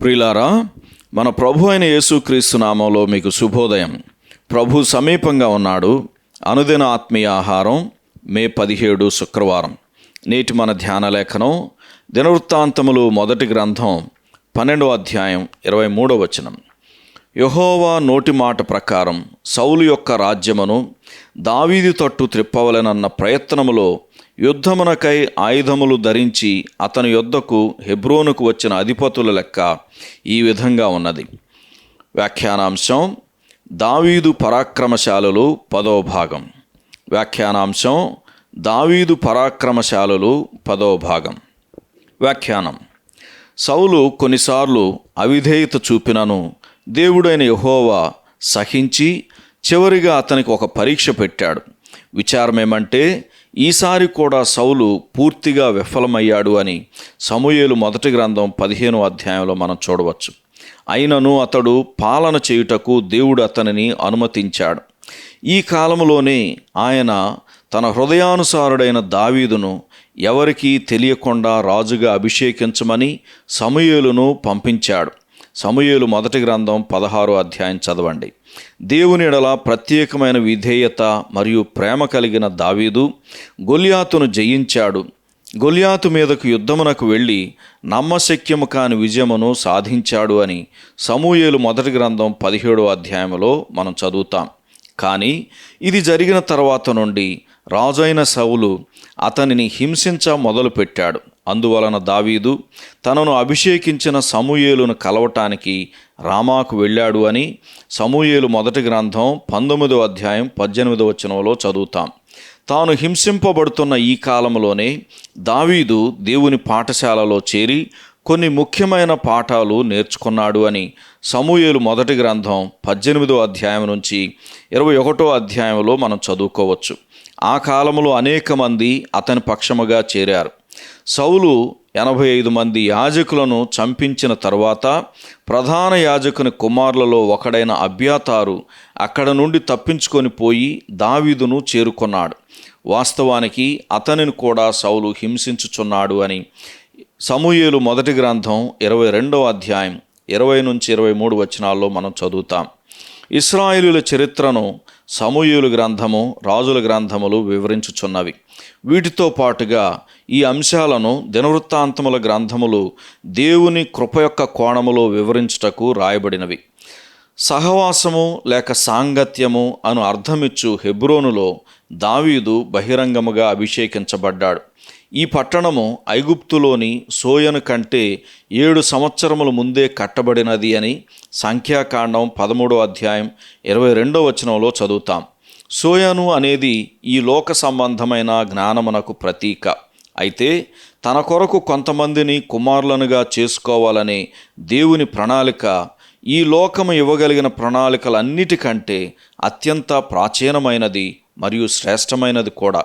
ప్రియులారా మన ప్రభు అయిన యేసుక్రీస్తు నామంలో మీకు శుభోదయం. ప్రభు సమీపంగా ఉన్నాడు. అనుదిన ఆత్మీయ ఆహారం మే పదిహేడు శుక్రవారం. నేటి మన ధ్యాన లేఖనం దినవృత్తాంతములు మొదటి గ్రంథం పన్నెండవ అధ్యాయం ఇరవై మూడో వచనం. యహోవా నోటి మాట ప్రకారం సౌలు యొక్క రాజ్యమును దావీది తట్టు త్రిప్పవలెనన్న ప్రయత్నములో యుద్ధమునకై ఆయుధములు ధరించి అతని యొద్దకు హెబ్రోనుకు వచ్చిన అధిపతుల లెక్క ఈ విధంగా ఉన్నది. వ్యాఖ్యానాంశం దావీదు పరాక్రమశాలులు పదో భాగం. వ్యాఖ్యానాంశం దావీదు పరాక్రమశాలులు పదో భాగం. వ్యాఖ్యానం సౌలు కొన్నిసార్లు అవిధేయత చూపినను దేవుడైన యహోవా సహించి చివరిగా అతనికి ఒక పరీక్ష పెట్టాడు. విచారం ఏమంటే ఈసారి కూడా సౌలు పూర్తిగా విఫలమయ్యాడు అని సమూయేలు మొదటి గ్రంథం పదిహేను అధ్యాయంలో మనం చూడవచ్చు. అయినను అతడు పాలన చేయుటకు దేవుడు అతనిని అనుమతించాడు. ఈ కాలంలోనే ఆయన తన హృదయానుసారుడైన దావీదును ఎవరికీ తెలియకుండా రాజుగా అభిషేకించమని సమూయేలును పంపించాడు. సమూయేలు మొదటి గ్రంథం పదహారో అధ్యాయం చదవండి. దేవుని ఎడల ప్రత్యేకమైన విధేయత మరియు ప్రేమ కలిగిన దావీదు గొలియాతును జయించాడు. గొలియాతు మీదకు యుద్ధమునకు వెళ్ళి నమ్మశక్యము కాని విజయమును సాధించాడు అని సమూయేలు మొదటి గ్రంథం పదిహేడో అధ్యాయంలో మనం చదువుతాం. కానీ ఇది జరిగిన తర్వాత నుండి రాజైన సౌలు అతనిని హింసించ మొదలుపెట్టాడు. అందువలన దావీదు తనను అభిషేకించిన సమూయేలును కలవటానికి రామాకు వెళ్ళాడు అని సమూయేలు మొదటి గ్రంథం పంతొమ్మిదో అధ్యాయం పద్దెనిమిదో వచనంలో చదువుతాం. తాను హింసింపబడుతున్న ఈ కాలంలోనే దావీదు దేవుని పాఠశాలలో చేరి కొన్ని ముఖ్యమైన పాఠాలు నేర్చుకున్నాడు అని సమూయేలు మొదటి గ్రంథం పద్దెనిమిదో అధ్యాయం నుంచి ఇరవై ఒకటో అధ్యాయంలో మనం చదువుకోవచ్చు. ఆ కాలంలో అనేక మంది అతని పక్షముగా చేరారు. సౌలు ఎనభై ఐదు మంది యాజకులను చంపించిన తర్వాత ప్రధాన యాజకుని కుమారులలో ఒకడైన అభ్యాతారు అక్కడ నుండి తప్పించుకొని పోయి దావీదును చేరుకున్నాడు. వాస్తవానికి అతనిని కూడా సౌలు హింసించుచున్నాడు అని. సమూయేలు మొదటి గ్రంథం ఇరవై రెండవ అధ్యాయం ఇరవై నుంచి ఇరవై మూడు వచనాల్లో మనం చదువుతాం. ఇస్రాయిలుల చరిత్రను సమూయులు గ్రంథము రాజుల గ్రంథములు వివరించుచున్నవి. వీటితో పాటుగా ఈ అంశాలను దినవృత్తాంతముల గ్రంథములు దేవుని కృప యొక్క కోణములో వివరించుటకు రాయబడినవి. సహవాసము లేక సాంగత్యము అను అర్థమిచ్చు హెబ్రోనులో దావీదు బహిరంగముగా అభిషేకించబడ్డాడు. ఈ పట్టణము ఐగుప్తులోని సోయను కంటే ఏడు సంవత్సరముల ముందే కట్టబడినది అని సంఖ్యాకాండం పదమూడో అధ్యాయం ఇరవై రెండో వచనంలో చదువుతాం. సోయను అనేది ఈ లోక సంబంధమైన జ్ఞానమునకు ప్రతీక. అయితే తన కొరకు కొంతమందిని కుమారులనుగా చేసుకోవాలనే దేవుని ప్రణాళిక ఈ లోకము ఇవ్వగలిగిన ప్రణాళికలన్నిటికంటే అత్యంత ప్రాచీనమైనది మరియు శ్రేష్టమైనది కూడా.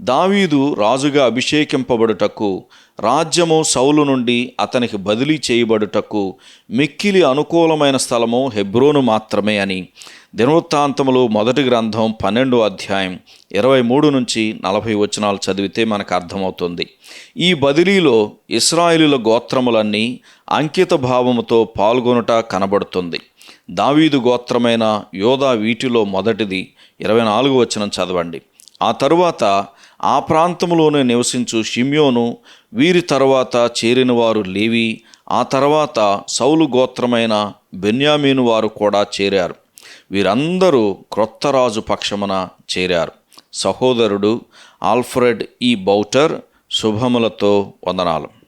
దావీదు రాజుగా అభిషేకింపబడుటకు రాజ్యము సౌలు నుండి అతనికి బదిలీ చేయబడుటకు మిక్కిలి అనుకూలమైన స్థలము హెబ్రోను మాత్రమే అని. దినవృత్తాంతములు మొదటి గ్రంథం పన్నెండో అధ్యాయం ఇరవై మూడు నుంచి నలభై వచనాలు చదివితే మనకు అర్థమవుతుంది. ఈ బదిలీలో ఇస్రాయిలుల గోత్రములన్నీ అంకిత భావముతో పాల్గొనుట కనబడుతుంది. దావీదు గోత్రమైన యోధా వీటిలో మొదటిది. ఇరవై నాలుగు వచనం చదవండి. ఆ తరువాత ఆ ప్రాంతంలోనే నివసించు షిమ్యోను వీరి తరువాత చేరిన వారు లేవి ఆ తర్వాత సౌలు గోత్రమైన బెన్యామీను వారు కూడా చేరారు. వీరందరూ క్రొత్త రాజు పక్షమున చేరారు. సహోదరుడు ఆల్ఫ్రెడ్ ఈ బౌటర్ శుభములతో వందనాలు.